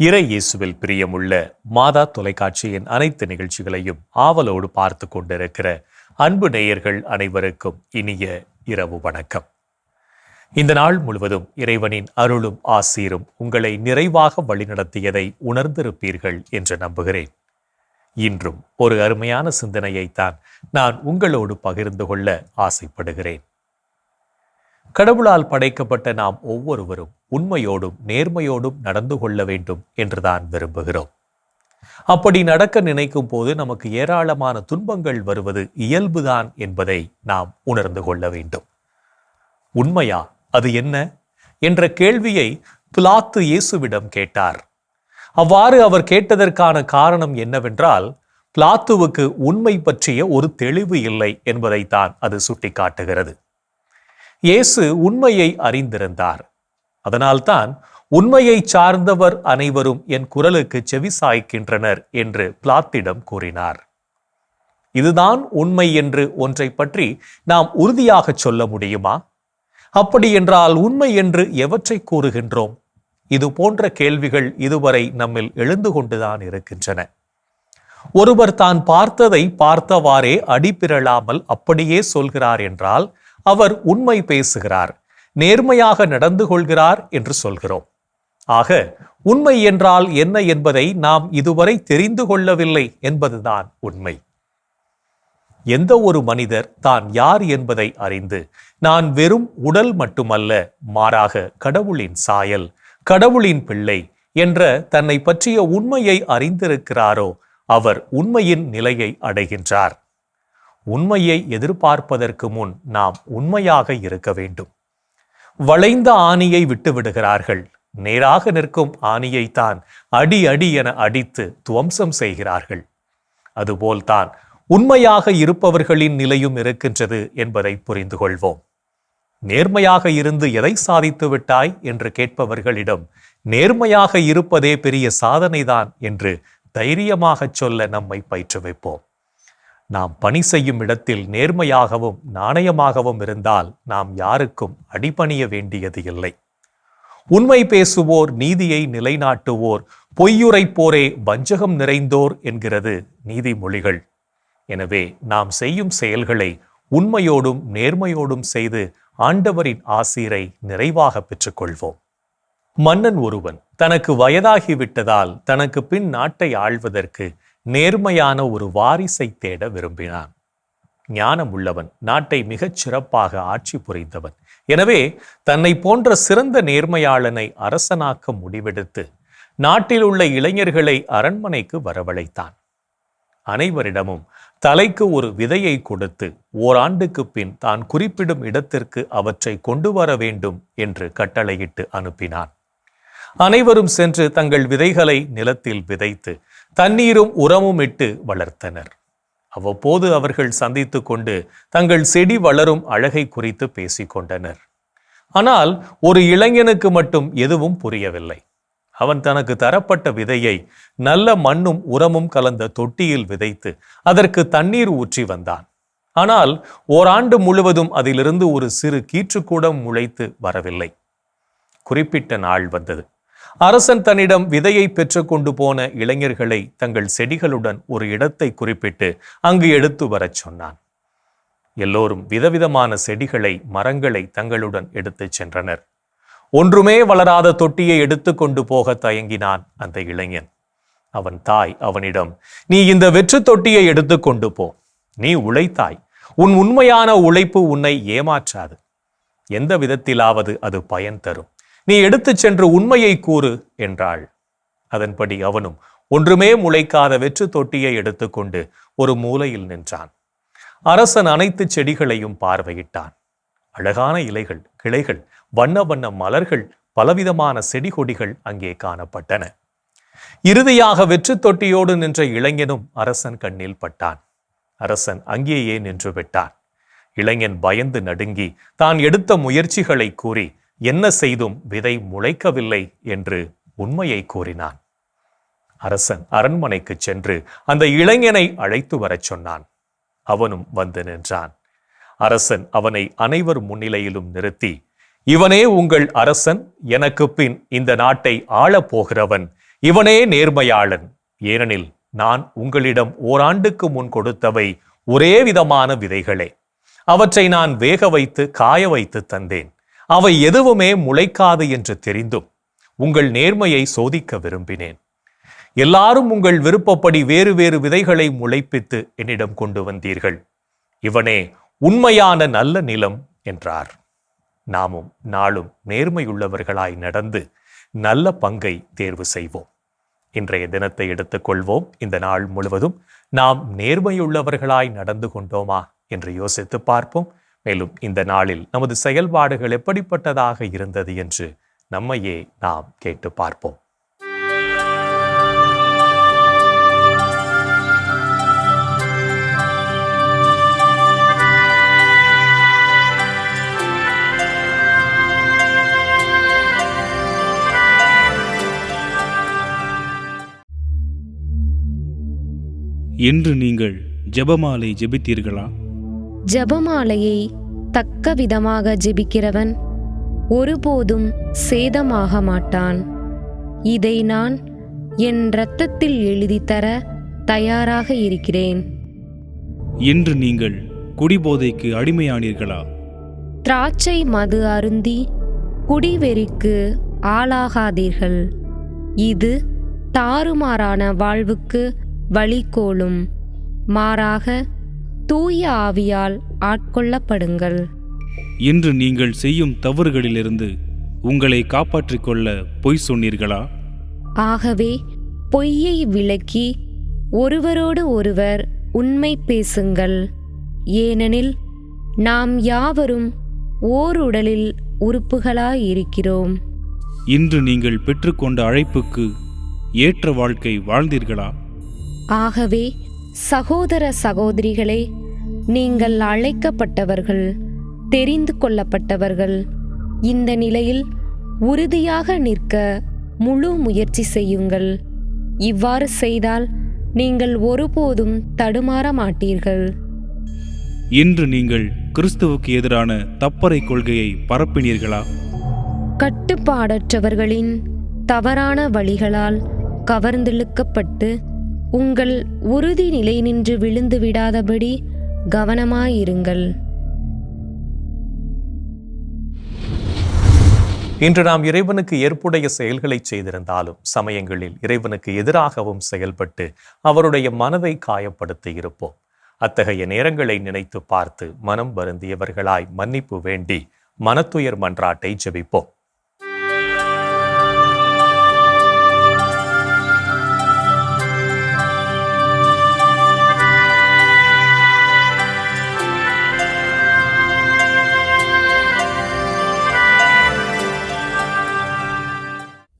இறை இயேசுவில் பிரியமுள்ள மாதா தொலைக்காட்சியின் அனைத்து நிகழ்ச்சிகளையும் ஆவலோடு பார்த்து கொண்டிருக்கிற அன்பு நேயர்கள் அனைவருக்கும் இனிய இரவு வணக்கம். இந்த நாள் முழுவதும் இறைவனின் அருளும் ஆசீரும் உங்களை நிறைவாக வழிநடத்தியதை உணர்ந்திருப்பீர்கள் என்று நம்புகிறேன். இன்றும் ஒரு அருமையான சிந்தனையைத்தான் நான் உங்களோடு பகிர்ந்து கொள்ள ஆசைப்படுகிறேன். கடவுளால் படைக்கப்பட்ட நாம் ஒவ்வொருவரும் உண்மையோடும் நேர்மையோடும் நடந்து கொள்ள வேண்டும் என்றுதான் விரும்புகிறோம். அப்படி நடக்க நினைக்கும் போது நமக்கு ஏராளமான துன்பங்கள் வருவது இயல்புதான் என்பதை நாம் உணர்ந்து கொள்ள வேண்டும். உண்மையா? அது என்ன? என்ற கேள்வியை பிலாத்து இயேசுவிடம் கேட்டார். அவ்வாறு அவர் கேட்டதற்கான காரணம் என்னவென்றால் பிளாத்துவுக்கு உண்மை பற்றிய ஒரு தெளிவு இல்லை என்பதைத்தான் அது சுட்டிக்காட்டுகிறது. இயேசு உண்மையை அறிந்திருந்தார். அதனால்தான் உண்மையை சார்ந்தவர் அனைவரும் என் குரலுக்கு செவி சாய்க்கின்றனர் என்று பிளாத்திடம் கூறினார். இதுதான் உண்மை என்று ஒன்றை பற்றி நாம் உறுதியாக சொல்ல முடியுமா? அப்படி என்றால் உண்மை என்று எவற்றை கூறுகின்றோம்? இது போன்ற கேள்விகள் இதுவரை நம்மில் எழுந்து கொண்டுதான் இருக்கின்றன. ஒருவர் தான் பார்த்ததை பார்த்தவாறே அடிப்பிரளாமல் அப்படியே சொல்கிறார் என்றால் அவர் உண்மை பேசுகிறார் நேர்மையாக நடந்து கொள்கிறார் என்று சொல்கிறோம். ஆக உண்மை என்றால் என்ன என்பதை நாம் இதுவரை தெரிந்து கொள்ளவில்லை என்பதுதான் உண்மை. எந்த ஒரு மனிதர் தான் யார் என்பதை அறிந்து நான் வெறும் உடல் மட்டுமல்ல மாறாக கடவுளின் சாயல் கடவுளின் பிள்ளை என்ற தன்னை பற்றிய உண்மையை அறிந்திருக்கிறாரோ அவர் உண்மையின் நிலையை அடைகின்றார். உண்மையை எதிர்பார்ப்பதற்கு முன் நாம் உண்மையாக இருக்க வேண்டும். வளைந்த ஆணியை விட்டுவிடுகிறார்கள். நேராக நிற்கும் ஆணியைத்தான் அடி அடி என அடித்து துவம்சம் செய்கிறார்கள். அதுபோல்தான் உண்மையாக இருப்பவர்களின் நிலையும் இருக்கின்றது என்பதை புரிந்து கொள்வோம் நேர்மையாக இருந்து எதை சாதித்து விட்டாய் என்று கேட்பவர்களிடம் நேர்மையாக இருப்பதே பெரிய சாதனைதான் என்று தைரியமாகச் சொல்ல நம்மை பயிற்றுவிப்போம். நாம் பணி செய்யும் இடத்தில் நேர்மையாகவும் நாணயமாகவும் இருந்தால் நாம் யாருக்கும் அடிபணிய வேண்டியது இல்லை. உண்மை பேசுவோர் நீதியை நிலைநாட்டுவோர் பொய்யுரைப்போரே வஞ்சகம் நிறைந்தோர் என்கிறது நீதிமொழிகள். எனவே நாம் செய்யும் செயல்களை உண்மையோடும் நேர்மையோடும் செய்து ஆண்டவரின் ஆசீரை நிறைவாக பெற்றுக்கொள்வோம். மன்னன் ஒருவன் தனக்கு வயதாகிவிட்டதால் தனக்கு பின் நாட்டை ஆள்வதற்கு நேர்மையான ஒரு வாரிசை தேட விரும்பினான். ஞானம் உள்ளவன் நாட்டை மிகச் சிறப்பாக ஆட்சி புரிந்தவன். எனவே தன்னை போன்ற சிறந்த நேர்மையாளனை அரசனாக்க முடிவெடுத்து நாட்டில் உள்ள இளைஞர்களை அரண்மனைக்கு வரவழைத்தான். அனைவரிடமும் தலைக்கு ஒரு விதையை கொடுத்து ஓராண்டுக்கு பின் தான் குறிப்பிடும் இடத்திற்கு அவற்றை கொண்டு வர வேண்டும் என்று கட்டளையிட்டு அனுப்பினான். அனைவரும் சென்று தங்கள் விதைகளை நிலத்தில் விதைத்து தண்ணீரும் உரமும் இட்டு வளர்த்தனர். அவ்வப்போது அவர்கள் சந்தித்து கொண்டு தங்கள் செடி வளரும் அழகை குறித்து பேசிக்கொண்டனர் ஆனால் ஒரு இளைஞனுக்கு மட்டும் எதுவும் புரியவில்லை. அவன் தனக்கு தரப்பட்ட விதையை நல்ல மண்ணும் உரமும் கலந்த தொட்டியில் விதைத்து அதற்கு தண்ணீர் ஊற்றி வந்தான். ஆனால் ஓராண்டு முழுவதும் அதிலிருந்து ஒரு சிறு கீற்றுக்கூடம் முளைத்து வரவில்லை. குறிப்பிட்ட நாள் வந்தது. அரசன் தன்னிடம் விதையை பெற்றுக்கொண்டு போன இளைஞர்களை தங்கள் செடிகளுடன் ஒரு இடத்தை குறிப்பிட்டு அங்கு எடுத்து வரச் சொன்னான். எல்லோரும் விதவிதமான செடிகளை மரங்களை தங்களுடன் எடுத்துச் சென்றனர். ஒன்றுமே வளராத தொட்டியை எடுத்துக்கொண்டு போக தயங்கினான் அந்த இளைஞன். அவன் தாய் அவனிடம் நீ இந்த வெற்று தொட்டியை எடுத்துக்கொண்டு போ. நீ உழைத்தாய். உன் உண்மையான உழைப்பு உன்னை ஏமாற்றாது. எந்த விதத்திலாவது அது பயன் தரும். நீ எடுத்துச் சென்று உண்மையை கூறு என்றாள். அதன்படி அவனும் ஒன்றுமே முளைக்காத வெற்று தொட்டியை எடுத்துக்கொண்டு ஒரு மூலையில் நின்றான். அரசன் அனைத்து செடிகளையும் பார்வையிட்டான். அழகான இலைகள் கிளைகள் வண்ண வண்ண மலர்கள் பலவிதமான செடி கொடிகள் அங்கே காணப்பட்டன. இறுதியாக வெற்று தொட்டியோடு நின்ற இளைஞனும் அரசன் கண்ணில் பட்டான். அரசன் அங்கேயே நின்று விட்டான். இளைஞன் பயந்து நடுங்கி தான் எடுத்த முயற்சிகளை கூறி என்ன செய்தும் விதை முளைக்கவில்லை என்று உண்மையை கூறினான். அரசன் அரண்மனைக்கு சென்று அந்த இளைஞனை அழைத்து வரச் சொன்னான். அவனும் வந்து நின்றான். அரசன் அவனை அனைவர் முன்னிலையிலும் நிறுத்தி இவனே உங்கள் அரசன் எனக்கு பின் இந்த நாட்டை ஆளப் போகிறவன் இவனே நேர்மையாளன். ஏனெனில் நான் உங்களிடம் ஓராண்டுக்கு முன் கொடுத்தவை ஒரே விதமான விதைகளே. அவற்றை நான் வேக வைத்து காய வைத்து தந்தேன். அவை எதுவுமே முளைக்காது என்று தெரிந்தும் உங்கள் நேர்மையை சோதிக்க விரும்பினேன். எல்லாரும் உங்கள் விருப்பப்படி வேறு வேறு விதைகளை முளைப்பித்து என்னிடம் கொண்டு வந்தீர்கள். இவனே உண்மையான நல்ல நிலம் என்றார். நாமும் நாளும் நேர்மையுள்ளவர்களாய் நடந்து நல்ல பங்கை தேர்வு செய்வோம். இன்றைய தினத்தை எடுத்துக்கொள்வோம் இந்த நாள் முழுவதும் நாம் நேர்மையுள்ளவர்களாய் நடந்து கொண்டோமா என்று யோசித்து பார்ப்போம். மேலும் இந்த நாளில் நமது செயல்பாடுகள் எப்படிப்பட்டதாக இருந்தது என்று நம்மையே நாம் கேட்டு பார்ப்போம். என்று நீங்கள் ஜெபமாலை ஜெபித்தீர்களா? ஜெபமாலையை தக்க விதமாக ஜெபிக்கிறவன் ஒருபோதும் சேதமாக மாட்டான். இதை நான் என் இரத்தத்தில் எழுதித் தர தயாராக இருக்கிறேன். என்று நீங்கள் குடிபோதைக்கு அடிமையானீர்களா? திராட்சை மது அருந்தி குடிவெறிக்கு ஆளாகாதீர்கள். இது தாறுமாறான வாழ்வுக்கு வழிகோலும். மாறாக தூய ஆவியால் ஆட்கொள்ளப்படுங்கள். என்று நீங்கள் செய்யும் தவறுகளிலிருந்து உங்களை காப்பாற்றிக் கொள்ள பொய் சொன்னீர்களா? ஆகவே பொய்யை விலக்கி ஒருவரோடு ஒருவர் உண்மை பேசுங்கள். ஏனெனில் நாம் யாவரும் ஓர் உடலில் உறுப்புகளாயிருக்கிறோம். இன்று நீங்கள் பெற்றுக்கொண்ட அழைப்புக்கு ஏற்ற வாழ்க்கை வாழ்ந்தீர்களா? ஆகவே சகோதர சகோதரிகளே நீங்கள் அழைக்கப்பட்டவர்கள் தெரிந்து கொள்ளப்பட்டவர்கள். இந்த நிலையில் உறுதியாக நிற்க முழு முயற்சி செய்யுங்கள். இவ்வாறு செய்தால் நீங்கள் ஒருபோதும் தடுமாற மாட்டீர்கள். இன்று நீங்கள் கிறிஸ்துவுக்கு எதிரான தப்பறை கொள்கையை பரப்பினீர்களா? கட்டுப்பாடற்றவர்களின் தவறான வழிகளால் கவர்ந்திழுக்கப்பட்டு உங்கள் உறுதி நிலை நின்று விழுந்து விடாதபடி கவனமாயிருங்கள். இன்று நாம் இறைவனுக்கு ஏற்புடைய செயல்களை செய்திருந்தாலும் சமயங்களில் இறைவனுக்கு எதிராகவும் செயல்பட்டு அவருடைய மனதை காயப்படுத்தி இருப்போம் அத்தகைய நேரங்களை நினைத்து பார்த்து மனம் வருந்தியவர்களாய் மன்னிப்பு வேண்டி மனத்துயர் மன்றாட்டை ஜெபிப்போம்.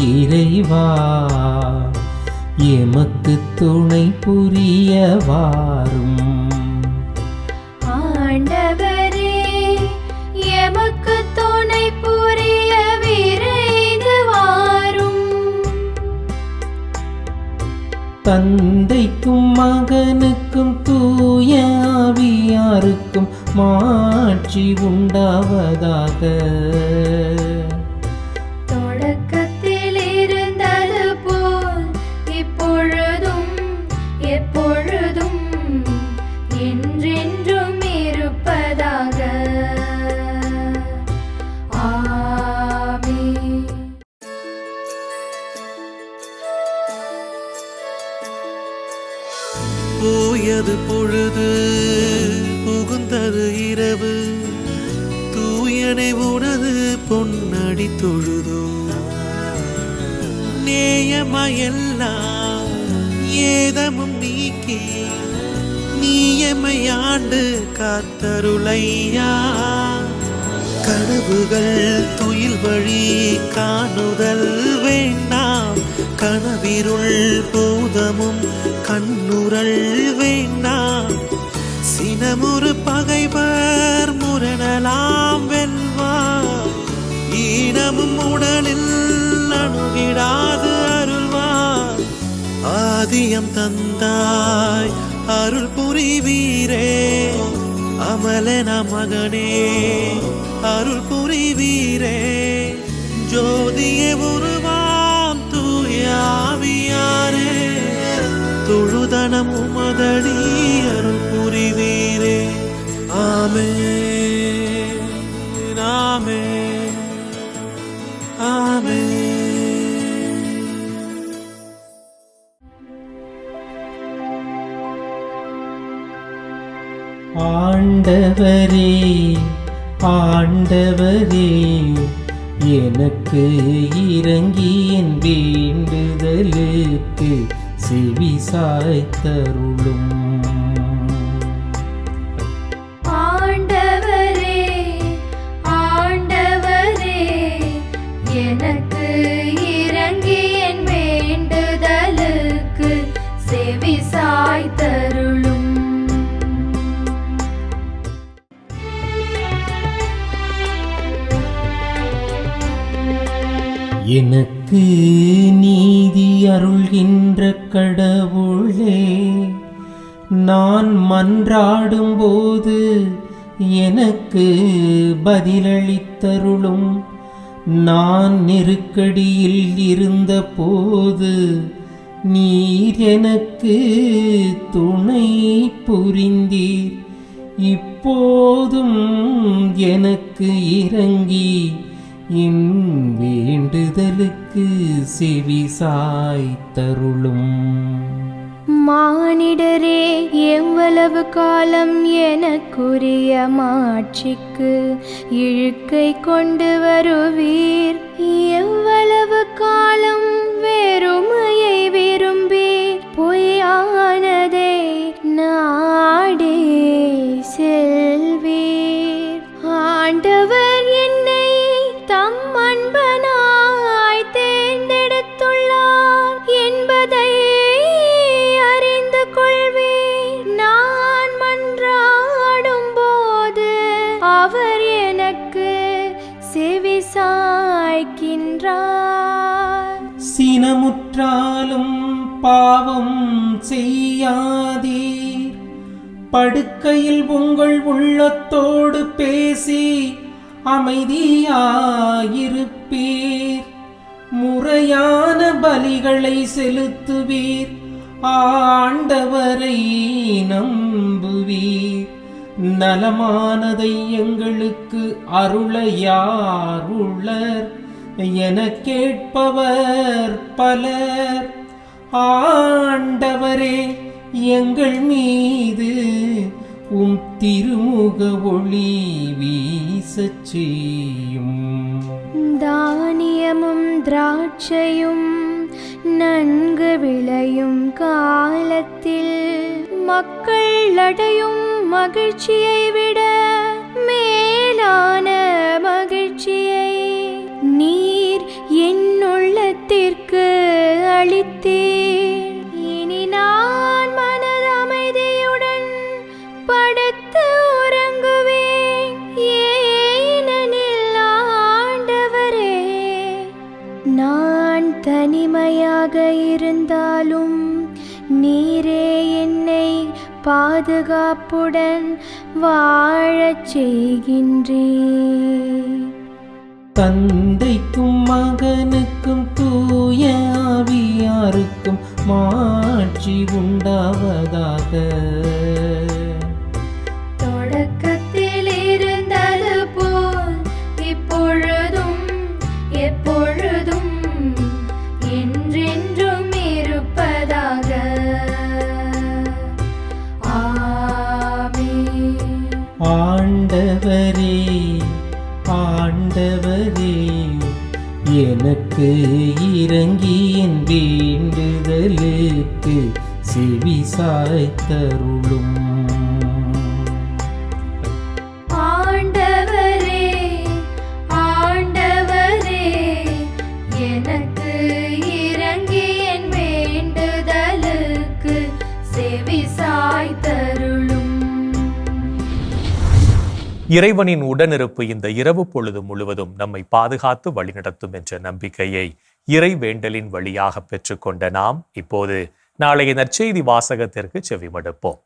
இறைவா எமக்கு துணை புரிய வாரும் ஆண்டவரே எமக்கு துணை புரிய விரைந்து வாரும் தந்தைக்கும் மகனுக்கும் தூய ஆவியாருக்கும் மாட்சி உண்டாவதாக. பொழுது புகுந்தது இரவு. தூயனை உனது பொன்னடி தொழுதோ நேயமையெல்லாம் ஏதமும் நீக்கி நீயமையாண்டு காத்தருளையா. கனவுகள் துயில் வழி காணுதல் வேண்டாம். கனவிருள் பூதமும் கண்ணுரல் வேண்டாம். சினமுறு பகைவர் முரணலாம் வெல்வார். ஈனமும் உடலில் அணுகிடாது அருள்வார். ஆதியம் தந்தாய் அருள் புரிவீரே. அமலன மகனே அருள் புரிவீரே. ஜோதிய உருவாம் தூயாவியாரே தொழுதனம் உமதடி coming. எனக்கு நீதி அருள்கின்ற கடவுளே நான் மன்றாடும்போது எனக்கு பதிலளித்தருளும். நான் நெருக்கடியில் இருந்தபோது நீர் எனக்கு துணை புரிந்தீர். இப்போதும் எனக்கு இறங்கி என் வேண்டுதலுக்கு செவி சாய்த்தருளும். மானிடரே எவ்வளவு காலம் எனக்குரிய மாட்சிக்கு இழுக்கை கொண்டு வருவீர். எவ்வளவு காலம் வெறுமையை விரும்பி பொய்யானதை நாடே செல்வீர். ஆண்டவர் சாய்க்கின்றார் சினமுற்றாலும் பாவம் செய்யாதீர். படுக்கையில் உங்கள் உள்ளத்தோடு பேசி அமைதியாயிருப்பீர். முறையான பலிகளை செலுத்துவீர். ஆண்டவரை நம்புவீர். நலமானதை எங்களுக்கு அருள யார் என கேட்பவர் பலர். ஆண்டவரே எங்கள் மீது உம் திருமுக ஒளி வீசச் செய்யும். தானியமும் திராட்சையும் நன்கு விளையும் காலத்தில் மக்கள் அடையும் மகிழ்ச்சியை விட மேலான மகிழ்ச்சியை. பாதுகாப்புடன் வாழச் செய்கின்றீர் தந்தைக்கும் மகனுக்கும் தூய ஆவியாருக்கும் மாட்சி உண்டாவதாக. எனக்கு இறங்கி என் வேண்டுதலுக்கு செவி சாய்த்தரும் இறைவனின் உடனிருப்பு இந்த இரவு பொழுது முழுவதும் நம்மை பாதுகாத்து வழிநடத்தும் என்ற நம்பிக்கையை இறை வேண்டலின் வழியாக பெற்றுக்கொண்ட நாம் இப்போது நாளைய நற்செய்தி வாசகத்திற்கு செவிமடுப்போம்.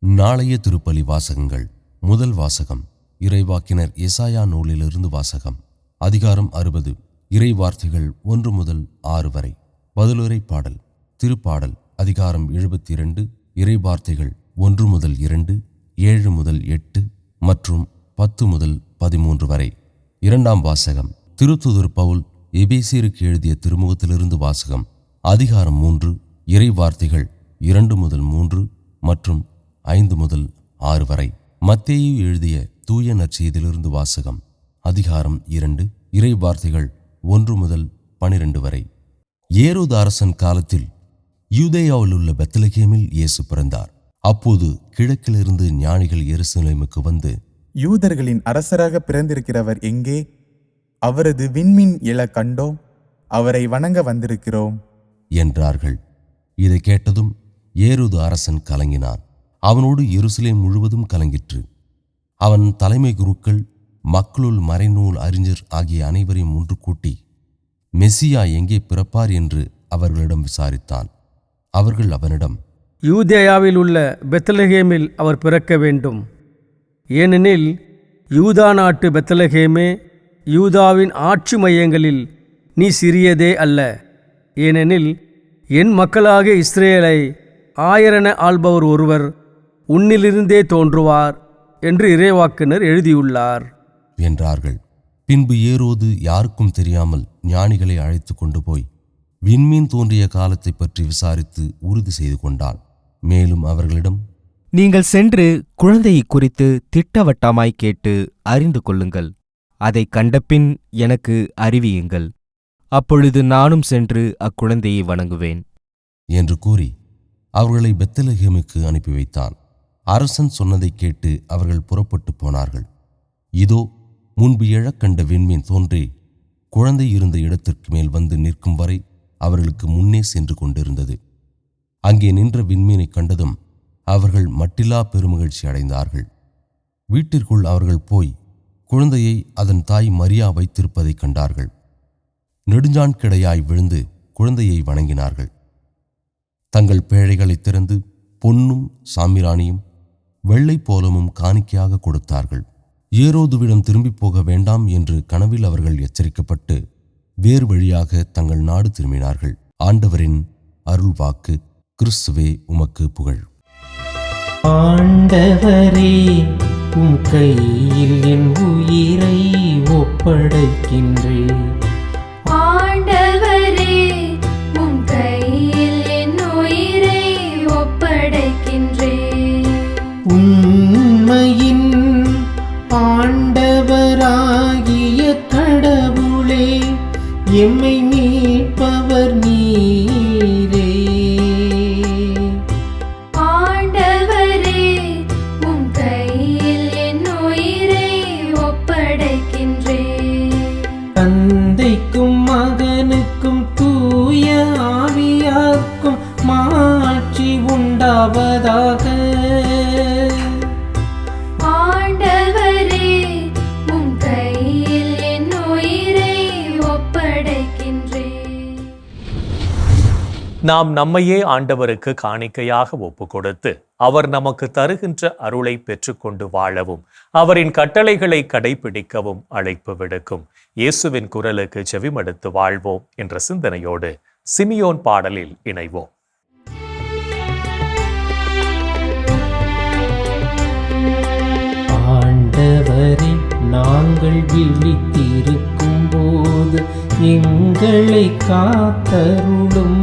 நாளைய திருப்பலி வாசகங்கள். முதல் வாசகம் இறைவாக்கினர் எசாயா நூலிலிருந்து வாசகம் அதிகாரம் அறுபது இறை வார்த்தைகள் ஒன்று முதல் ஆறு வரை. பதிலுரை பாடல் திருப்பாடல் அதிகாரம் எழுபத்தி இரண்டு இறை வார்த்தைகள் ஒன்று முதல் இரண்டு ஏழு முதல் எட்டு மற்றும் பத்து முதல் பதிமூன்று வரை. இரண்டாம் வாசகம் திருத்துதர் பவுல் எபேசியருக்கு எழுதிய திருமுகத்திலிருந்து வாசகம் அதிகாரம் மூன்று இறை வார்த்தைகள் இரண்டு முதல் மூன்று மற்றும் ஐந்து முதல் ஆறு வரை. மத்தேயு எழுதிய தூய நற்செய்தியிலிருந்து வாசகம் அதிகாரம் இரண்டு இறை வார்த்தைகள் ஒன்று முதல் பனிரெண்டு வரை. ஏரோது அரசன் காலத்தில் யூதேயாவில் உள்ள பெத்லகேமில் இயேசு பிறந்தார். அப்போது கிழக்கிலிருந்து ஞானிகள் எருசலேமுக்கு வந்து யூதர்களின் அரசராக பிறந்திருக்கிறவர் எங்கே? அவரது விண்மீன் எழ கண்டோம் அவரை வணங்க வந்திருக்கிறோம். என்றார்கள். இதை கேட்டதும் ஏரோது அரசன் கலங்கினான். அவனோடு எருசலேம் முழுவதும் கலங்கிற்று. அவன் தலைமை குருக்கள் மக்களுள் மறைநூல் அறிஞர் ஆகிய அனைவரையும் ஒன்று கூட்டி மெசியா எங்கே பிறப்பார்? என்று அவர்களிடம் விசாரித்தான். அவர்கள் அவனிடம் யூதேயாவில் உள்ள பெத்தலஹேமில் அவர் பிறக்க வேண்டும். ஏனெனில் யூதா நாட்டு பெத்தலஹேமே யூதாவின் ஆட்சி மையங்களில் நீ சிறியதே அல்ல. ஏனெனில் என் மக்களாக இஸ்ரேலை ஆயிரன ஆள்பவர் ஒருவர் உன்னிலிருந்தே தோன்றுவார் என்று இறைவாக்கினர் எழுதியுள்ளார். என்றார்கள். பின்பு ஏரோது யாருக்கும் தெரியாமல் ஞானிகளை அழைத்து கொண்டு போய் விண்மீன் தோன்றிய காலத்தை பற்றி விசாரித்து உறுதி செய்து கொண்டான் மேலும் அவர்களிடம் நீங்கள் சென்று குழந்தையை குறித்து திட்டவட்டமாய் கேட்டு அறிந்து கொள்ளுங்கள். அதைக் கண்டபின் எனக்கு அறிவியுங்கள். அப்பொழுது நானும் சென்று அக்குழந்தையை வணங்குவேன். என்று கூறி அவர்களை பெத்தலகேமுக்கு அனுப்பி வைத்தான். அரசன் சொன்னதைக் கேட்டு அவர்கள் புறப்பட்டு போனார்கள். இதோ முன்பு எழக்கண்ட விண்மீன் தோன்றி குழந்தை இருந்த இடத்திற்கு மேல் வந்து நிற்கும் வரை அவர்களுக்கு முன்னே சென்று கொண்டிருந்தது. அங்கே நின்ற விண்மீனைக் கண்டதும் அவர்கள் மட்டில்லா பெருமகிழ்ச்சி அடைந்தார்கள். வீட்டிற்குள் அவர்கள் போய் குழந்தையை அதன் தாய் மரியா வைத்திருப்பதைக் கண்டார்கள். நெடுஞ்சான் கிடையாய் விழுந்து குழந்தையை வணங்கினார்கள். தங்கள் பேழைகளைத் திறந்து பொன்னும் சாமிராணியும் வெள்ளை போலமும் காணிக்கையாக கொடுத்தார்கள். ஏரோதுவிடம் திரும்பி போக வேண்டாம் என்று கனவில் அவர்கள் எச்சரிக்கப்பட்டு வேறு வழியாக தங்கள் நாடு திரும்பினார்கள். ஆண்டவரின் அருள்வாக்கு கிறிஸ்துவே உமக்கு புகழ். ஆண்டவரே உம் கையில் என் உயிரை ஒப்படைக்கின்றேன். உண்மையின் ஆண்டவராகிய கடவுளே எம்மை நாம் நம்மையே ஆண்டவருக்கு காணிக்கையாக ஒப்பு கொடுத்து அவர் நமக்கு தருகின்ற அருளை பெற்றுக்கொண்டு வாழவும் அவரின் கட்டளைகளை கடைபிடிக்கவும் அழைப்பு விடுக்கும். இயேசுவின் குரலுக்கு செவிமடுத்து வாழ்வோம் என்ற சிந்தனையோடு சிமியோன் பாடலில் இணைவோம். ஆண்டவரை நாங்கள் விழித்திருக்கும் போது எங்களை காத்தருளும்.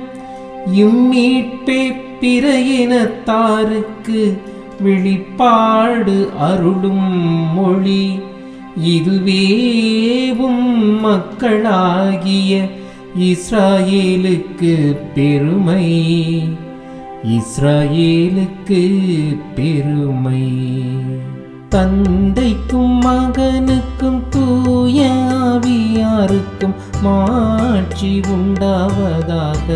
இம்மீட்பே பிற இனத்தாருக்கு வெளிப்பாடு அருளும் மொழி. இதுவேவும் மக்களாகிய இஸ்ராயேலுக்கு பெருமை. இஸ்ராயேலுக்கு பெருமை. தந்தைக்கும் மகனுக்கும் தூயாவியாருக்கும் மாட்சி உண்டாவதாக.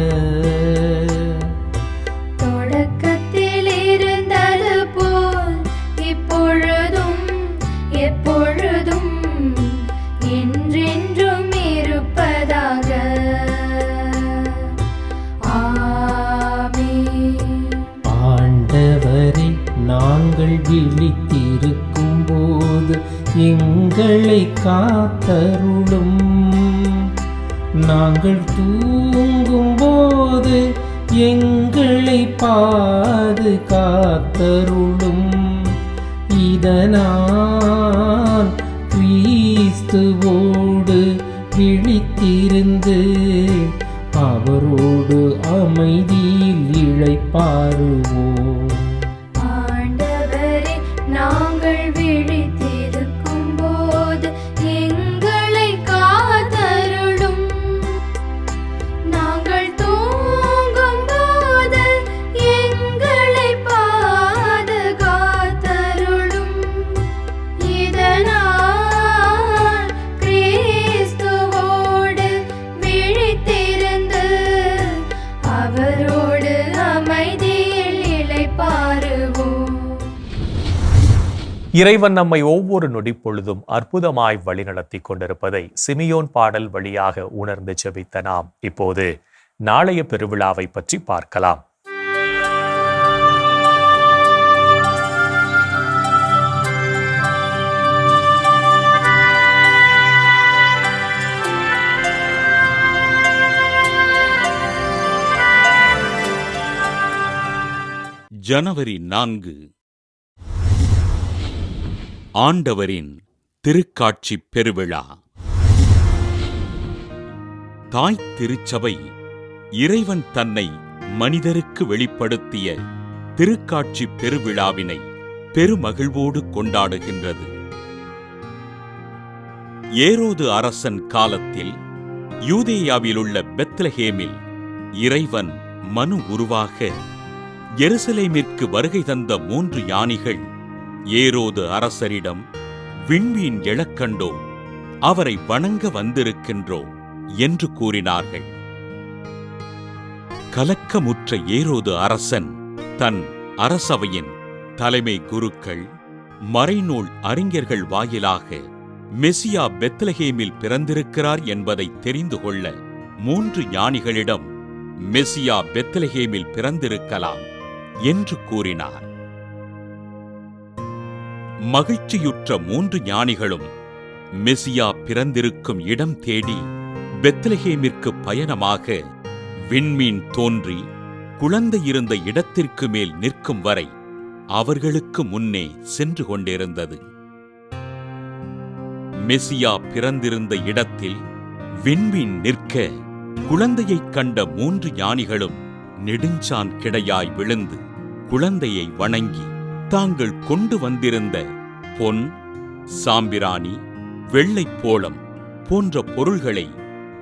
இறைவன் நம்மை ஒவ்வொரு நொடி பொழுதும் அற்புதமாய் வழிநடத்தி கொண்டிருப்பதை சிமியோன் பாடல் வழியாக உணர்ந்து செபித்த நாம் இப்போது நாளைய பெருவிழாவை பற்றி பார்க்கலாம். ஜனவரி நான்கு ஆண்டவரின் திருக்காட்சி பெருவிழா. தாய் திருச்சபை இறைவன் தன்னை மனிதருக்கு வெளிப்படுத்திய திருக்காட்சி பெருவிழாவினை பெருமகிழ்வோடு கொண்டாடுகின்றது. ஏரோது அரசன் காலத்தில் யூதேயாவிலுள்ள பெத்லஹேமில் இறைவன் மனு உருவாக எருசலேமிற்கு வருகை தந்த மூன்று யானைகள் ஏரோது அரசரிடம் விண்மீன் எழக்கண்டோ அவரை வணங்க வந்திருக்கின்றோம் என்று கூறினார்கள். கலக்கமுற்ற ஏரோது அரசன் தன் அரசவையின் தலைமை குருக்கள் மறைநூல் அறிஞர்கள் வாயிலாக மெசியா பெத்லஹேமில் பிறந்திருக்கிறார் என்பதை தெரிந்து கொள்ள மூன்று ஞானிகளிடம் மெசியா பெத்லஹேமில் பிறந்திருக்கலாம் என்று கூறினார். மகிழ்ச்சியுற்ற மூன்று ஞானிகளும் மெசியா பிறந்திருக்கும் இடம் தேடி பெத்லஹேமிற்கு பயணமாக விண்மீன் தோன்றி குழந்தை இருந்த இடத்திற்கு மேல் நிற்கும் வரை அவர்களுக்கு முன்னே சென்று கொண்டிருந்தது. மெசியா பிறந்திருந்த இடத்தில் விண்மீன் நிற்க குழந்தையைக் கண்ட மூன்று ஞானிகளும் நெடுஞ்சான் கிடையாய் விழுந்து குழந்தையை வணங்கி தாங்கள் கொண்டு வந்திருந்த பொன் சாம்பிராணி வெள்ளைப்போளம் போன்ற பொருள்களை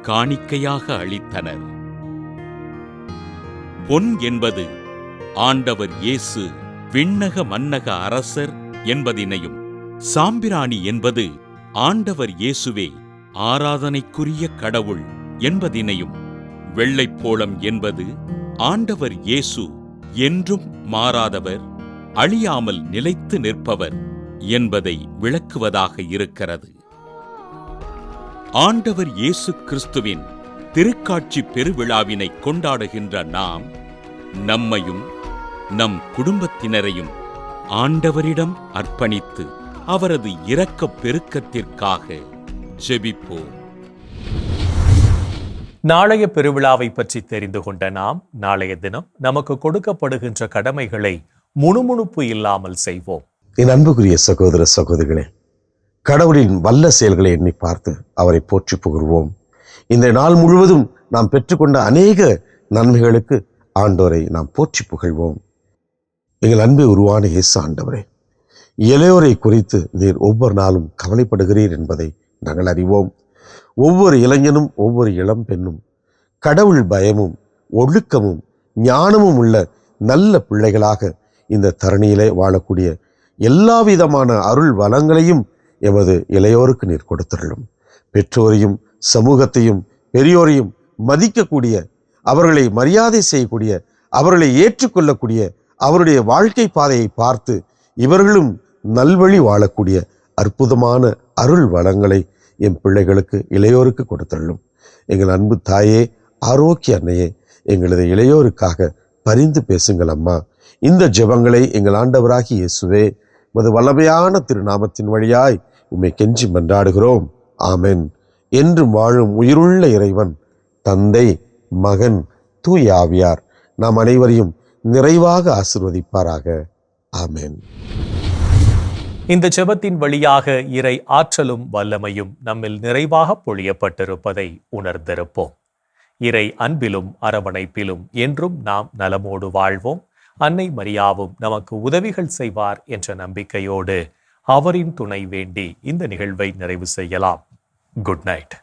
காணிக்கையாக அளித்தனர். பொன் என்பது ஆண்டவர் இயேசு விண்ணக மன்னக அரசர் என்பதினையும் சாம்பிராணி என்பது ஆண்டவர் இயேசுவே ஆராதனைக்குரிய கடவுள் என்பதினையும் வெள்ளைப்போளம் என்பது ஆண்டவர் இயேசு என்றும் மாறாதவர் அழியாமல் நிலைத்து நிற்பவர் என்பதை விளக்குவதாக இருக்கிறது. ஆண்டவர் இயேசு கிறிஸ்துவின் திருக்காட்சி பெருவிழாவினை கொண்டாடுகின்ற நாம் நம்மையும் நம் குடும்பத்தினரையும் ஆண்டவரிடம் அர்ப்பணித்து அவரது இரக்கப் பெருக்கத்திற்காக ஜெபிப்போம். நாளைய பெருவிழாவை பற்றி தெரிந்து கொண்ட நாம் நாளைய தினம் நமக்கு கொடுக்கப்படுகின்ற கடமைகளை முணுமுணுப்பு இல்லாமல் செய்வோம். என் அன்புக்குரிய சகோதர சகோதரிகளே கடவுளின் வல்ல செயல்களை எண்ணி பார்த்து அவரை போற்றி புகழ்வோம். இந்த நாள் முழுவதும் நாம் பெற்றுக்கொண்ட அநேக நன்மைகளுக்கு ஆண்டோரை நாம் போற்றி புகழ்வோம். எங்கள் அன்பை உருவான இயேசு ஆண்டவரே இளையோரை குறித்து நீர் ஒவ்வொரு நாளும் கவலைப்படுகிறீர் என்பதை நாங்கள் அறிவோம். ஒவ்வொரு இளைஞனும் ஒவ்வொரு இளம் பெண்ணும் கடவுள் பயமும் ஒழுக்கமும் ஞானமும் உள்ள நல்ல பிள்ளைகளாக இந்த தரணியிலே வாழக்கூடிய எல்லா விதமான அருள் வளங்களையும் எமது இளையோருக்கு நீர் கொடுத்துள்ளும் பெற்றோரையும் சமூகத்தையும் பெரியோரையும் மதிக்கக்கூடிய அவர்களை மரியாதை செய்யக்கூடிய அவர்களை ஏற்றுக்கொள்ளக்கூடிய அவருடைய வாழ்க்கை பாதையை பார்த்து இவர்களும் நல்வழி வாழக்கூடிய அற்புதமான அருள் வளங்களை என் பிள்ளைகளுக்கு இளையோருக்கு கொடுத்துள்ளும் எங்கள் அன்பு தாயே ஆரோக்கிய அன்னையே எங்களது இளையோருக்காக பரிந்து பேசுங்கள் அம்மா. இந்த ஜெபங்களை எங்கள் ஆண்டவராகி இயேசுவே மது வல்லமையான திருநாமத்தின் வழியாய் உம்மை கெஞ்சி மன்றாடுகிறோம். ஆமென். என்றும் வாழும் உயிருள்ள இறைவன் தந்தை மகன் தூயாவியார் நாம் அனைவரையும் நிறைவாக ஆசிர்வதிப்பாராக. ஆமென். இந்த ஜெபத்தின் வழியாக இறை ஆற்றலும் வல்லமையும் நம்மில் நிறைவாக பொழியப்பட்டிருப்பதை உணர்ந்திருப்போம். இறை அன்பிலும் அரவணைப்பிலும் என்றும் நாம் நலமோடு வாழ்வோம். அன்னை மரியாவும் நமக்கு உதவிகள் செய்வார் என்ற நம்பிக்கையோடு அவரின் துணை வேண்டி இந்த நிகழ்வை நிறைவு செய்யலாம். Good night.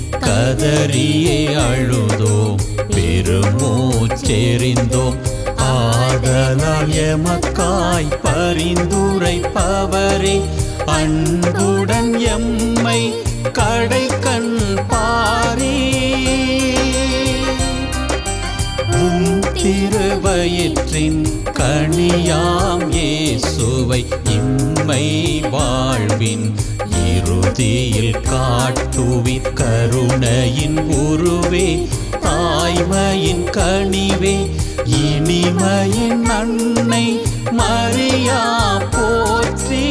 கதறியே அழுதோம் பெருமூச்செறிந்தோம் ஆதலால் எமக்காய் பரிந்துரைப்பவரே அன்புடன் எம்மை கடை கண் பாரே. திருவயிற்றின் கனியாம் இயேசுவை இம்மை வாழ்வின் இறுதியில் காட்டுவி கருணையின் உருவே தாய்மையின் கனிவே இனிமையின் அன்னை மரியா போற்றி